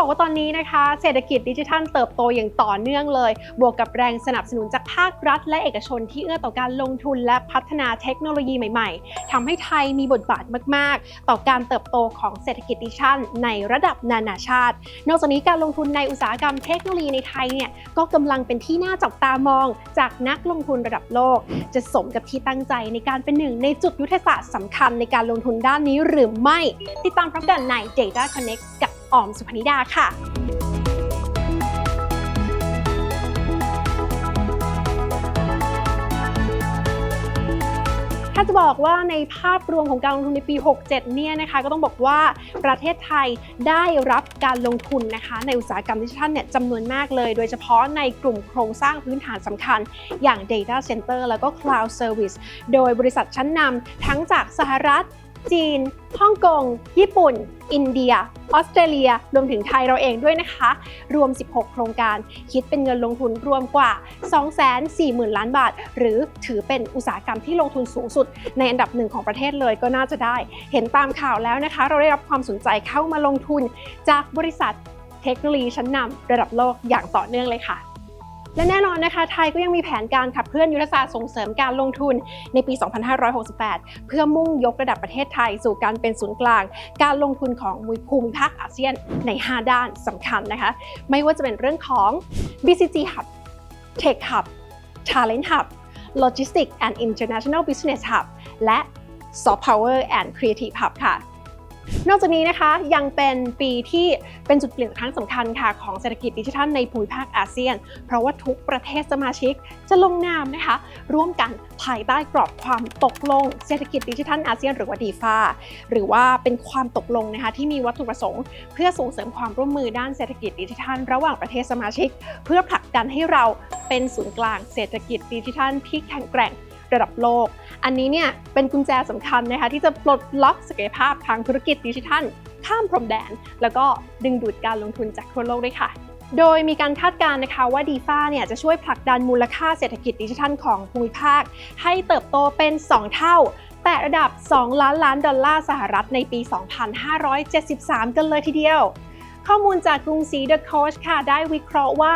บอกว่าตอนนี้นะคะ เศรษฐกิจดิจิทัลเติบโตอย่างต่อเนื่องเลย บวกกับแรงสนับสนุนจากภาครัฐ และเอกชนที่เอื้อต่อการลงทุนและพัฒนาเทคโนโลยีใหม่ๆทำให้ไทยมีบทบาทมาก ๆ ต่อการเติบโตของเศรษฐกิจดิจิทัลในระดับนานาชาติ นอกจากนี้การลงทุนในอุตสาหกรรมเทคโนโลยีในไทยเนี่ยก็กำลังเป็นที่น่าจับตามอง จากนักลงทุนระดับโลก จะสมกับที่ตั้งใจในการเป็นหนึ่งในจุดยุทธศาสตร์สำคัญในการลงทุนด้านนี้หรือไม่ ติดตามพร้อมกันใน Data Connect กับ ออมสุพนิดาค่ะถ้าจะบอกว่าในภาพรวมของการลงทุนในปี 67 เนี่ยนะคะก็ต้องบอกว่าประเทศไทยได้รับการลงทุนนะคะ ในอุตสาหกรรมดิจิทัลเนี่ยจำนวนมากเลย โดยเฉพาะในกลุ่มโครงสร้างพื้นฐานสำคัญ อย่าง Data Center แล้วก็ Cloud Service โดยบริษัทชั้นนำทั้งจากสหรัฐ จีน ฮ่องกง ญี่ปุ่น อินเดีย ออสเตรเลีย รวมถึงไทยเราเองด้วยนะคะ รวม 16 โครงการ คิดเป็นเงินลงทุนรวมกว่า 240,000 ล้านบาท หรือถือเป็นอุตสาหกรรมที่ลงทุนสูงสุด ในอันดับหนึ่งของประเทศเลยก็น่าจะได้ เห็นตามข่าวแล้วนะคะ เราได้รับความสนใจเข้ามาลงทุนจากบริษัทเทคโนโลยีชั้นนำระดับโลกอย่างต่อเนื่องเลยค่ะ และแน่นอนนะคะ ไทยก็ยังมีแผนการขับเคลื่อนยุทธศาสตร์ส่งเสริมการลงทุนในปี 2568 เพื่อมุ่งยกระดับประเทศไทยสู่การเป็นศูนย์กลาง การลงทุนของภูมิภาคอาเซียนใน 5 ด้านสำคัญนะคะ ไม่ว่าจะเป็นเรื่องของ BCG Hub Tech Hub Talent Hub Logistics and International Business Hub และ Soft Power and Creative Hub ค่ะ นอกจากนี้นะคะยังเป็นปีที่เป็นจุดเปลี่ยนครั้งสำคัญค่ะของเศรษฐกิจดิจิทัลในภูมิภาคอาเซียน เพราะว่าทุกประเทศสมาชิกจะลงนามนะคะ ร่วมกันภายใต้กรอบความตกลงเศรษฐกิจดิจิทัลอาเซียน หรือว่าดีฟาหรือว่าเป็นความตกลงนะคะที่มีวัตถุประสงค์ เพื่อส่งเสริมความร่วมมือด้านเศรษฐกิจดิจิทัล ระหว่างประเทศสมาชิก เพื่อผลักดันให้เราเป็นศูนย์กลางเศรษฐกิจดิจิทัลที่แข็งแกร่ง ระดับโลก อันนี้เนี่ยเป็นกุญแจสำคัญนะคะที่จะปลดล็อกศักยภาพทางธุรกิจดิจิทัล ข้ามพรมแดน แล้วก็ดึงดูดการลงทุนจากทั่วโลกด้วยค่ะโดยมีการคาดการณ์นะคะว่าดีฟาเนี่ยจะช่วยผลักดันมูลค่าเศรษฐกิจดิจิทัลของภูมิภาค ให้เติบโตเป็น 2 เท่า แต่ระดับ 2 ล้านล้านดอลลาร์สหรัฐในปี 2573 กันเลยทีเดียว ข้อมูลจากกรุงศรี The Coach ค่ะ ได้วิเคราะห์ว่า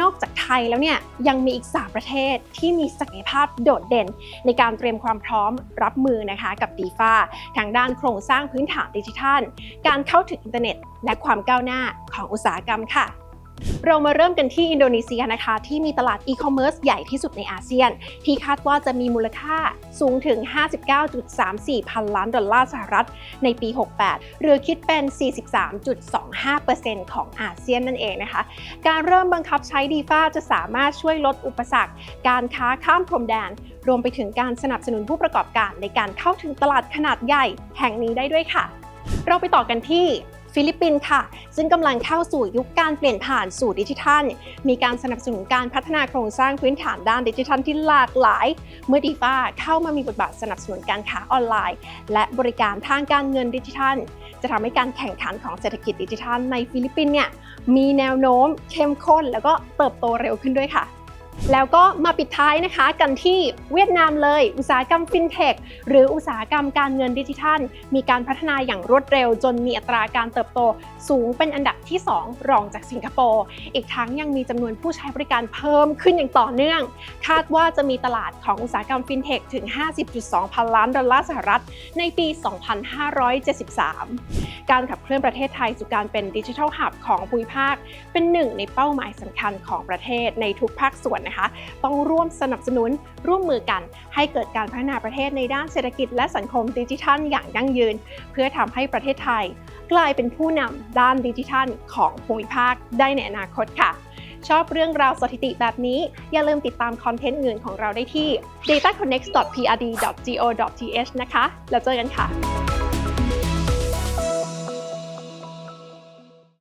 นอกจากไทยแล้วเนี่ยยังมีอีก 3 ประเทศที่มีศักยภาพโดดเด่น ในการเตรียมความพร้อมรับมือนะคะกับดีฟาทางด้านโครงสร้างพื้นฐานดิจิทัล การเข้าถึงอินเทอร์เน็ต และความก้าวหน้าของอุตสาหกรรมค่ะ เรามาเริ่มกันที่อินโดนีเซียนะคะ ที่มีตลาดอีคอมเมิร์ซใหญ่ที่สุดในอาเซียน ที่คาดว่าจะมีมูลค่าสูงถึง 59.34 พันล้านดอลลาร์สหรัฐในปี 68 หรือคิดเป็น 43.25%ของอาเซียนนั่นเองนะคะ การเริ่มบังคับใช้ดีฟ้าจะสามารถช่วยลดอุปสรรค การค้าข้ามพรมแดน รวมไปถึงการสนับสนุนผู้ประกอบการในการเข้าถึงตลาดขนาดใหญ่แห่งนี้ได้ด้วยค่ะ เราไปต่อกันที่ ฟิลิปปินส์ค่ะ ซึ่งกำลังเข้าสู่ยุคการเปลี่ยนผ่านสู่ดิจิทัล มีการสนับสนุนการพัฒนาโครงสร้างพื้นฐานด้านดิจิทัลที่หลากหลาย เมื่อดีฟ้าเข้ามามีบทบาทสนับสนุนการค้าออนไลน์ และบริการทางการเงินดิจิทัล จะทำให้การแข่งขันของเศรษฐกิจดิจิทัลในฟิลิปปินส์เนี่ยมีแนวโน้มเข้มข้น แล้วก็เติบโตเร็วขึ้นด้วยค่ะ แล้วก็มาปิดท้ายนะคะกันที่เวียดนามเลย อุตสาหกรรมฟินเทคหรืออุตสาหกรรมการเงินดิจิทัล มีการพัฒนาอย่างรวดเร็ว จนมีอัตราการเติบโตสูงเป็นอันดับที่ 2 รองจากสิงคโปร์ อีกทั้งยังมีจำนวนผู้ใช้บริการเพิ่มขึ้นอย่างต่อเนื่อง คาดว่าจะมีตลาดของอุตสาหกรรมฟินเทคถึง 50.2 พันล้านดอลลาร์สหรัฐ ในปี 2573 การขับเคลื่อนประเทศไทยสู่การเป็นดิจิทัลฮับของภูมิภาค เป็นหนึ่งในเป้าหมายสำคัญของประเทศในทุกภาคส่วนวนนะคะ ต้องร่วมสนับสนุนร่วมมือกันให้เกิดการพัฒนาประเทศในด้านเศรษฐกิจและสังคมดิจิทัลอย่างยั่งยืน เพื่อทำให้ประเทศไทย กลายเป็นผู้นำด้านดิจิทัลของภูมิภาคได้ในอนาคตค่ะชอบเรื่องราวสถิติแบบนี้ อย่าลืมติดตามคอนเทนต์อื่นของเราได้ที่ dataconnect.prd.go.th นะคะ แล้วเจอกันค่ะ